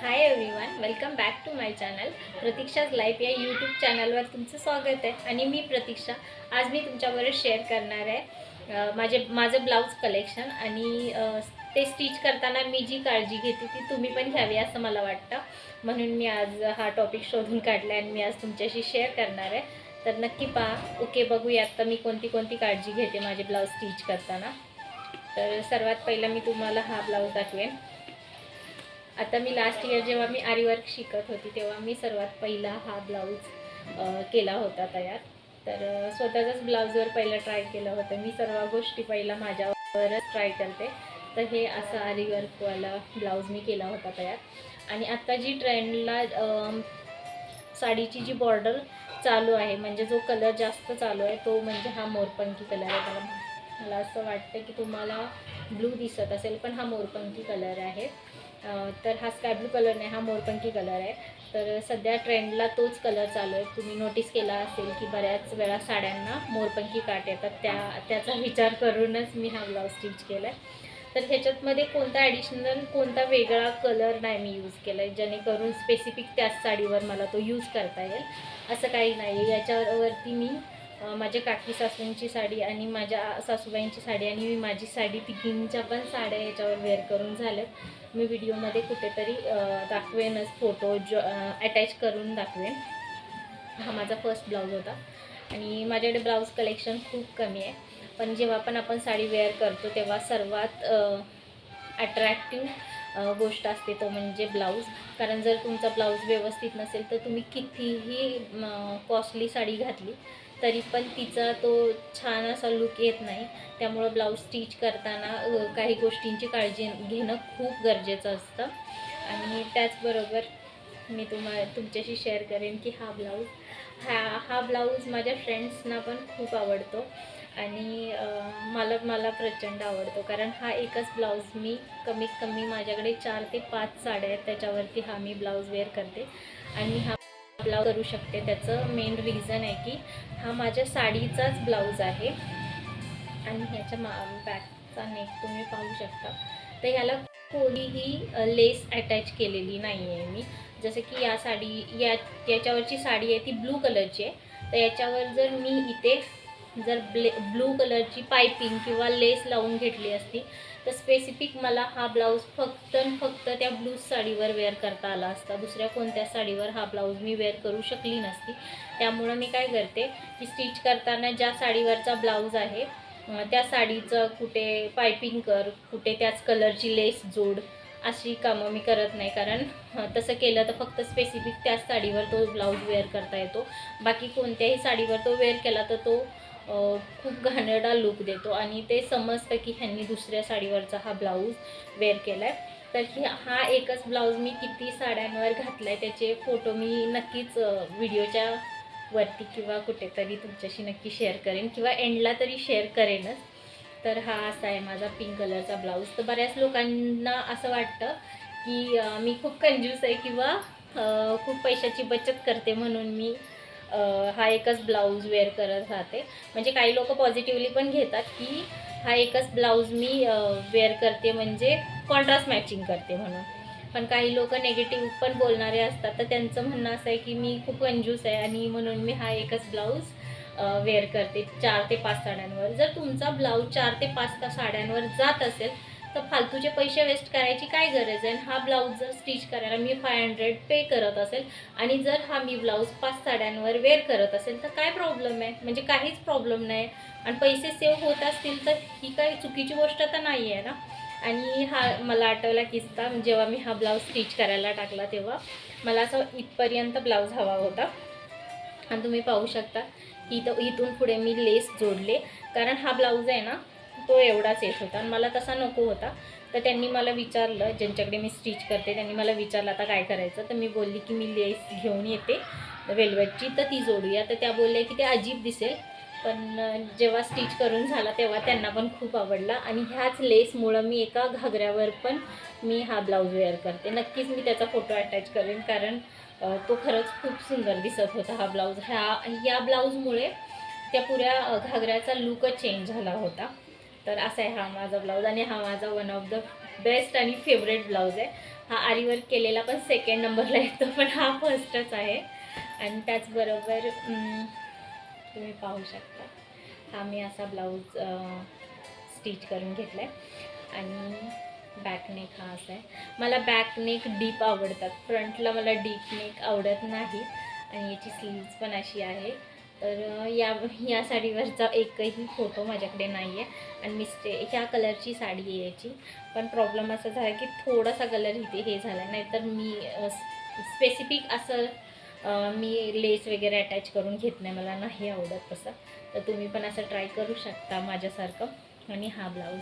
Hi everyone welcome back to my channel Pratiksha's life या YouTube चॅनलवर तुमचं स्वागत आहे. आणि मी प्रतीक्षा. आज मी तुमच्याबरोबर शेअर करणार आहे. माझे माझं ब्लाऊज कलेक्शन आणि ते स्टिच करताना मी जी काळजी घेते ती तुम्ही पण घ्यावी असं मला वाटतं. म्हणून मी आज हा टॉपिक शोधून काढला आणि मी आज तुमच्याशी शेअर करणार आहे. तर नक्की पहा. ओके बघूया आत्ता मी कोणती कोणती काळजी घेते माझे ब्लाऊज स्टिच करताना. तर सर्वात पहिलं मी तुम्हाला हा ब्लाऊज दाखवेन. आता मी लास्ट इयर जेव्हा मी आरीवर्क शिकत होती तेव्हा मी सर्वात पहिला हा ब्लाऊज केला होता तयार. तर अ, स्वतःचाच ब्लाऊजवर पहिलं ट्राय केलं होतं. मी सर्व गोष्टी पहिला माझ्यावरच ट्राय करते. तर हे असं आरीवर्कवाला ब्लाऊज मी केला होता तयार. आणि आत्ता जी ट्रेंडला साडीची जी बॉर्डर चालू आहे म्हणजे जो कलर जास्त चालू आहे तो म्हणजे हा मोरपंखी कलर आहे. मला मला असं वाटतं की तुम्हाला ब्लू दिसत असेल पण हा मोरपंखी कलर आहे. तर हा स्काय ब्लू कलर नाही हा मोरपंखी कलर आहे. तर सध्या ट्रेंडला तोच कलर चालू आहे. तुम्ही नोटीस केला असेल की बऱ्याच वेळा साड्यांना मोरपंखी काट येतात. त्या त्याचा विचार करूनच मी हा ब्लाऊज स्टिच केला आहे तर ह्याच्यातमध्ये कोणता ॲडिशनल कोणता वेगळा कलर नाही मी यूज केला आहे जेणेकरून स्पेसिफिक त्याच साडीवर मला तो यूज करता येईल. असं काही नाही याच्यावरती मी माझ्या काकी सासूंची साडी आणि माझ्या सासूबाईंची साडी आणि मी माझी साडी तिघींच्या पण साड्या याच्यावर वेअर करून झाल्यात. मी व्हिडिओमध्ये कुठेतरी दाखवेनच फोटो जो अटॅच करून दाखवेन. हा माझा फर्स्ट ब्लाऊज होता. आणि माझ्याकडे ब्लाऊज कलेक्शन खूप कमी आहे. पण जेव्हा पण आपण साडी वेअर करतो तेव्हा सर्वात अट्रॅक्टिव्ह गोष्ट असते तो म्हणजे ब्लाऊज कारण जर तुमचा ब्लाऊज व्यवस्थित नसेल तर तुम्ही कितीही कॉस्टली साडी घातली तरी पण तिचा तो छान असा लुक येत नाही. त्यामुळं ब्लाऊज स्टिच करताना काही गोष्टींची काळजी घेणं खूप गरजेचं असतं. आणि त्याचबरोबर मी तुम्हा तुमच्याशी शेअर करेन की हा ब्लाऊज हा हा ब्लाऊज माझ्या फ्रेंड्सना पण खूप आवडतो. आणि मला मला प्रचंड आवडतो. कारण हा एकच ब्लाऊज मी कमीत कमी माझ्याकडे चार ते पाच साड्या आहेत. त्याच्यावरती हा मी ब्लाऊज वेअर करते. आणि हा ब्लाऊज करू शकते. त्याचं मेन रिझन आहे की हा माझ्या साडीचाच ब्लाऊज आहे. आणि ह्याच्या मा बॅकचा नेक तुम्ही पाहू शकता. तर ह्याला कोणीही लेस अटॅच केलेली नाही आहे मी. जसं की या साडी या याच्यावरची साडी आहे ती ब्लू कलरची आहे. तर याच्यावर जर मी इथे जर ब्ले ब्लू कलरची पायपिंग किंवा लेस लावून घेतली असती तर स्पेसिफिक मला हा ब्लाऊज फक्त आणि फक्त त्या ब्लू साडीवर वेअर करता आला असता. दुसऱ्या कोणत्या साडीवर हा ब्लाऊज मी वेअर करू शकली नसती. त्यामुळं मी काय करते की स्टिच करताना ज्या साडीवरचा ब्लाऊज आहे त्या साडीचं कुठे पायपिंग कर कुठे त्याच कलरची लेस जोड अशी कामं मी करत नाही. कारण तसं केलं तर फक्त स्पेसिफिक त्याच साडीवर तो ब्लाऊज वेअर करता येतो. बाकी कोणत्याही साडीवर तो वेअर केला तर तो खूप घाणेरडा लुक देतो आणि ते समजतं की ह्यांनी दुसऱ्या साडीवरचा हा ब्लाऊज वेअर केला आहे तर ही हा एकच ब्लाऊज मी किती साड्यांवर घातला आहे त्याचे फोटो मी नक्कीच व्हिडिओच्या वरती किंवा कुठेतरी तुमच्याशी नक्की शेअर करेन किंवा एंडला तरी शेअर करेनच. तर हा असा आहे माझा पिंक कलरचा ब्लाऊज तर बऱ्याच लोकांना असं वाटतं की मी खूप कंजूस आहे किंवा खूप पैशाची बचत करते म्हणून मी हा एकच ब्लाऊज वेअर करत राहते. म्हणजे काही लोक पॉझिटिव्हली पण घेतात की हा एकच ब्लाऊज मी वेअर करते म्हणजे कॉन्ट्रास्ट मॅचिंग करते म्हणून. पण काही लोक नेगेटिव्ह पण बोलणारे असतात. तर त्यांचं म्हणणं असं आहे की मी खूप कंजूस आहे आणि म्हणून मी हा एकच ब्लाऊज वेअर करते. चार ते पाच साड्यांवर. जर तुमचा ब्लाऊज चार ते पाच ता साड्यांवर जात असेल तर फालतूचे पैसे वेस्ट करायची काय गरज आहे? हा ब्लाऊज जर स्टिच करायला मी फाय हंड्रेड पे करत असेल आणि जर हा मी ब्लाऊज पाच साड्यांवर वेअर करत असेल तर काय प्रॉब्लेम आहे? म्हणजे काहीच प्रॉब्लेम नाही. आणि पैसे सेव्ह होत असतील तर ही काही चुकीची गोष्ट तर नाही आहे ना? आणि हा मला आठवला किस्सा जेव्हा मी हा ब्लाऊज स्टिच करायला टाकला तेव्हा. मला असं इथपर्यंत ब्लाऊज हवा होता. आणि तुम्ही पाहू शकता की इथं इथून पुढे मी लेस जोडले. कारण हा ब्लाऊज आहे ना तो एवढाच येत होता आणि मला तसा नको होता. तर त्यांनी मला विचारलं ज्यांच्याकडे मी स्टिच करते त्यांनी मला विचारलं आता काय करायचं? तर मी बोलली की मी लेस घेऊन येते वेलवेटची तर ती जोडूया. तर त्या बोलल्या की ते अजीब दिसेल पण जेव्हा स्टिच करून झाला तेव्हा त्यांना पण खूप आवडला आणि ह्याच लेसमुळं मी एका घागऱ्यावर पण मी हा ब्लाऊज वेअर करते. नक्कीच मी त्याचा फोटो अटॅच करेन कारण तो खरंच खूप सुंदर दिसत होता हा ब्लाऊज ह्या या ब्लाऊजमुळे त्या पुऱ्या घागऱ्याचा लुकच चेंज झाला होता. तर असा आहे हा माझा ब्लाऊज आणि हा माझा वन ऑफ द बेस्ट आणि फेवरेट ब्लाऊज आहे. हा आरीवर केलेला पण सेकंड नंबरला येतो पण हा फर्स्टच आहे. आणि त्याचबरोबर तुम्ही पाहू शकता. हा मी असा ब्लाऊज स्टिच करून घेतला आहे आणि बॅकनेक हा असा आहे. मला बॅकनेक डीप आवडतात. फ्रंटला मला डीप नेक आवडत नाही. आणि याची स्लीव्ज पण अशी आहे. तर या या साडीवरचा एकही फोटो माझ्याकडे नाही आहे आणि मिस्टे ह्या कलरची साडी आहे याची पण प्रॉब्लेम असा झाला की थोडासा कलर इथे हे झाला. नाहीतर मी स्पेसिफिक असं मी लेस वगैरे अटॅच करून घेत नाही. मला नाही आवडत तसं. तर तुम्ही पण असं ट्राय करू शकता माझ्यासारखं. आणि हा ब्लाऊज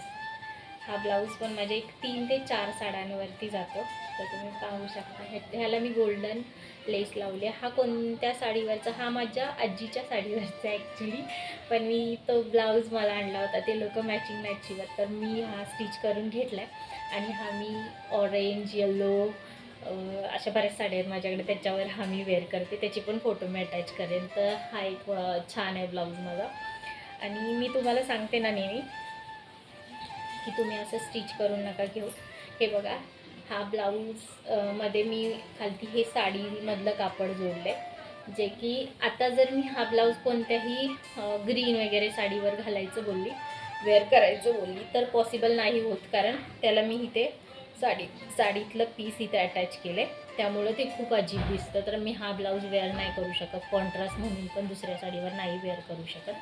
हा ब्लाऊज पण माझे एक तीन ते चार साड्यांवरती जातो. तर तुम्ही पाहू शकता. हे ह्याला मी गोल्डन लेस लावली आहे. हा कोणत्या साडीवरचा? हा माझ्या आजीच्या साडीवरचा आहे ॲक्च्युली पण मी तो ब्लाऊज मला आणला होता. ते लोक मॅचिंग मॅचिंगवर तर मी हा स्टिच करून घेतला आहे आणि हा मी ऑरेंज येलो अशा बऱ्याच साड्या आहेत माझ्याकडे. त्याच्यावर हा मी वेअर करते. त्याची पण फोटो मी अटॅच करेन. तर हा एक छान आहे ब्लाऊज माझा. आणि मी तुम्हाला सांगते ना नेहमी की तुम्ही असं स्टिच करून नका घेऊ. हे बघा हा ब्लाऊजमध्ये मी खालती हे साडीमधलं कापड जोडलं. आहे जे की आता जर मी हा ब्लाऊज कोणत्याही ग्रीन वगैरे साडीवर घालायचं बोलली वेअर करायचं बोलली तर पॉसिबल नाही होत. कारण त्याला मी इथे साडी साडीतलं पीस इथे अटॅच केलं. आहे त्यामुळं ते खूप अजीब दिसतं. तर मी हा ब्लाऊज वेअर नाही करू शकत. कॉन्ट्रास्ट म्हणून पण दुसऱ्या साडीवर नाही वेअर करू शकत.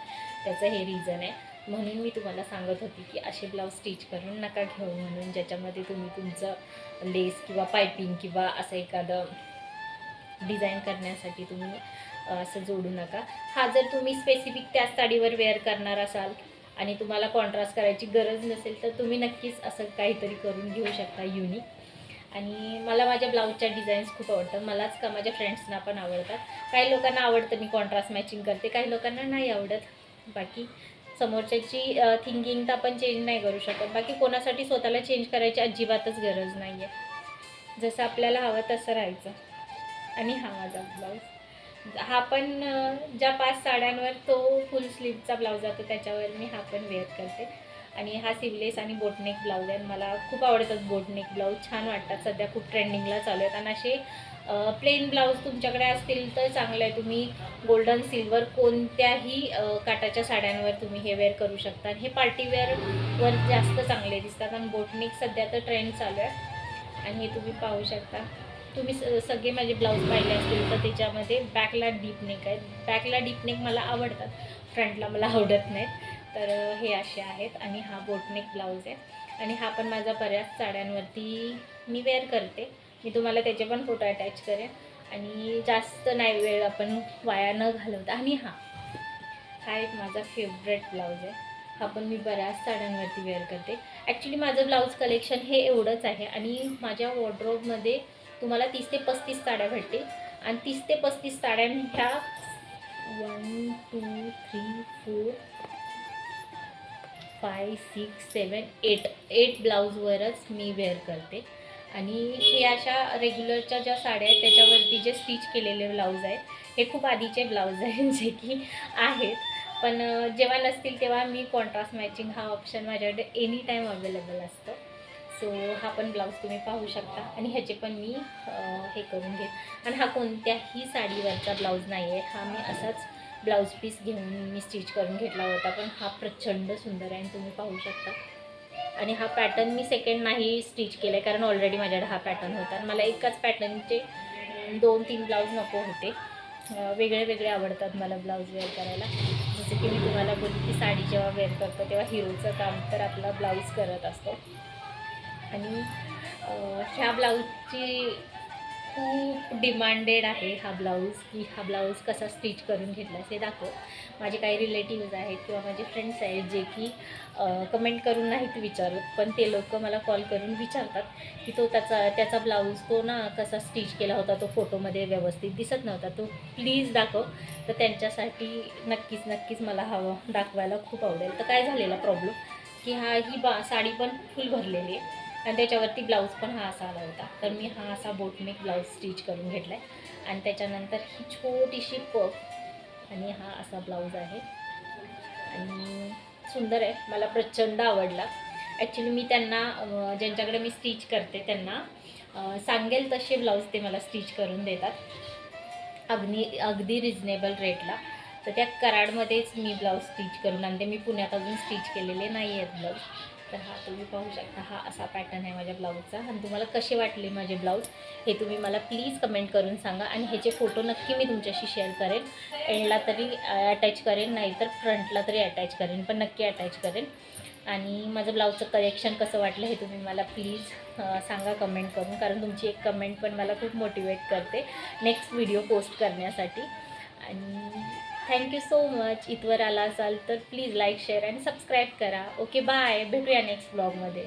त्याचं हे रिझन आहे. म्हणून मी तुम्हाला सांगत होती की असे ब्लाऊज स्टिच करून नका घेऊ म्हणून ज्याच्यामध्ये तुम्ही तुमचं लेस किंवा पायपिंग किंवा असं एखादं डिझाईन करण्यासाठी तुम्ही असं जोडू नका. हा जर तुम्ही स्पेसिफिक त्याच साडीवर वेअर करणार असाल आणि तुम्हाला कॉन्ट्रास्ट करायची गरज नसेल तर तुम्ही नक्कीच असं काहीतरी करून घेऊ शकता युनिक आणि मला माझ्या ब्लाऊजच्या डिझाईन्स खूप आवडतात. मलाच का माझ्या फ्रेंड्सना पण आवडतात. काही लोकांना आवडतं मी कॉन्ट्रास्ट मॅचिंग करते काही लोकांना नाही आवडत. बाकी समोरच्याची थिंकिंग तर आपण चेंज नाही करू शकत. बाकी कोणासाठी स्वतःला चेंज करायची अजिबातच गरज नाही आहे जसं आपल्याला हवं तसं राहायचं. आणि हा माझा ब्लाऊज हा पण ज्या पाच साड्यांवर तो फुल स्लीवचा ब्लाऊज जातो त्याच्यावर मी हा पण वेअर करते. आणि हा सिवलेस आणि बोटनेक ब्लाऊज आहे. मला खूप आवडतात बोटनेक ब्लाऊज छान वाटतात. सध्या खूप ट्रेंडिंगला चालू आहेत. आणि असे प्लेन ब्लाऊज तुमच्याकडे असतील तर चांगलं आहे. तुम्ही गोल्डन सिल्वर कोणत्याही काटाच्या साड्यांवर तुम्ही हे वेअर करू शकता. हे पार्टीवेअरवर जास्त चांगले दिसतात. आणि बोटनेक सध्या तर ट्रेंड चालू आहे. आणि हे तुम्ही पाहू शकता. तुम्ही स सगळे माझे ब्लाऊज पाहिले असतील तर त्याच्यामध्ये बॅकला डीप नेक आहेत. बॅकला डीप नेक मला आवडतात. फ्रंटला मला आवडत नाहीत. तर हे असे आहेत. आणि हा बोटनेक ब्लाऊज आहे. आणि हा पण माझा बऱ्याच साड्यांवरती मी वेअर करते. मी तुम्हाला त्याचे पण फोटो अटॅच करेन. आणि जास्त नाही वेळ आपण वाया न घालवता. आणि हा हा एक माझा फेवरेट ब्लाऊज आहे. हा पण मी बऱ्याच साड्यांवरती वेअर करते. ॲक्च्युली माझं ब्लाऊज कलेक्शन हे एवढंच आहे. आणि माझ्या वॉर्ड्रोबमध्ये तुम्हाला तीस ते पस्तीस साड्या भेटतील. आणि तीस ते पस्तीस साड्या ह्या one two three four five six seven eight eight ब्लाऊजवरच मी वेअर करते. आणि हे अशा रेग्युलरच्या ज्या साड्या आहेत त्याच्यावरती जे स्टिच केलेले ब्लाऊज आहेत हे खूप आधीचे ब्लाऊज आहेत जे की आहेत. पण जेव्हा नसतील तेव्हा मी कॉन्ट्रास्ट मॅचिंग हा ऑप्शन माझ्याकडे एनी टाईम अवेलेबल असतो. सो हा पण ब्लाऊज तुम्ही पाहू शकता. आणि ह्याचे पण मी हे करून घेईन आणि हा कोणत्याही साडीवरचा ब्लाऊज नाही आहे हा मी असाच ब्लाऊज पीस घेऊन मी स्टिच करून घेतला होता. पण हा प्रचंड सुंदर आहे आणि तुम्ही पाहू शकता. आणि हा पॅटर्न मी सेकंड नाही स्टिच केला आहे कारण ऑलरेडी माझ्याकडे हा पॅटर्न होता. आणि मला एकाच पॅटर्नचे दोन तीन ब्लाऊज नको होते. वेगळे वेगळे आवडतात मला ब्लाऊज वेअर करायला. जसं की मी तुम्हाला बोलली की साडी जेव्हा वेअर करतो तेव्हा हिरोचं काम तर आपला ब्लाऊज करत असतो. आणि ह्या ब्लाऊजची खूप डिमांडेड आहे हा ब्लाऊज की हा ब्लाऊज कसा स्टिच करून घेतलास हे दाखव. माझे काही रिलेटिव्ज आहेत किंवा माझे फ्रेंड्स आहेत जे की कमेंट करून नाहीत विचारत पण ते लोक मला कॉल करून विचारतात की तो त्याचा त्याचा ब्लाऊज तो ना कसा स्टिच केला होता तो फोटोमध्ये व्यवस्थित दिसत नव्हता. तो प्लीज दाखव. तर त्यांच्यासाठी नक्कीच नक्कीच मला हवं. दाखवायला खूप आवडेल. तर काय झालेला प्रॉब्लेम की हा ही बा साडी पण फुल भरलेली आहे. आणि त्याच्यावरती ब्लाऊज पण हा असा आला होता. तर मी हा असा बोटमेक ब्लाऊज स्टिच करून घेतला आहे आणि त्याच्यानंतर ही छोटीशी पफ आणि हा असा ब्लाऊज आहे. आणि सुंदर आहे. मला प्रचंड आवडला. ॲक्च्युली मी त्यांना ज्यांच्याकडे मी स्टिच करते त्यांना सांगेल तसे ब्लाऊज ते मला स्टिच करून देतात. अगदी अगदी रिजनेबल रेटला तर त्या कराडमध्येच मी ब्लाऊज स्टिच करून आणते मी पुण्यात अजून स्टिच केलेले नाही आहेत ब्लाऊज. तर हा तुम्ही पाहू शकता हा असा पॅटर्न आहे माझ्या ब्लाऊजचा आणि तुम्हाला कसे वाटले माझे ब्लाऊज हे तुम्ही मला प्लीज कमेंट करून सांगा. आणि ह्याचे फोटो नक्की मी तुमच्याशी शेअर करेन. एंडला तरी अटॅच करेन नाहीतर फ्रंटला तरी अटॅच करेन पण नक्की अटॅच करेन. आणि माझं ब्लाऊजचं कलेक्शन कसं वाटलं हे तुम्ही मला प्लीज सांगा कमेंट करून. कारण तुमची एक कमेंट पण मला खूप मोटिवेट करते नेक्स्ट व्हिडिओ पोस्ट करण्यासाठी. आणि थँक्यू सो मच इथवर आला असाल तर प्लीज लाईक शेअर आणि सबस्क्राईब करा. ओके बाय भेटूया नेक्स्ट ब्लॉगमध्ये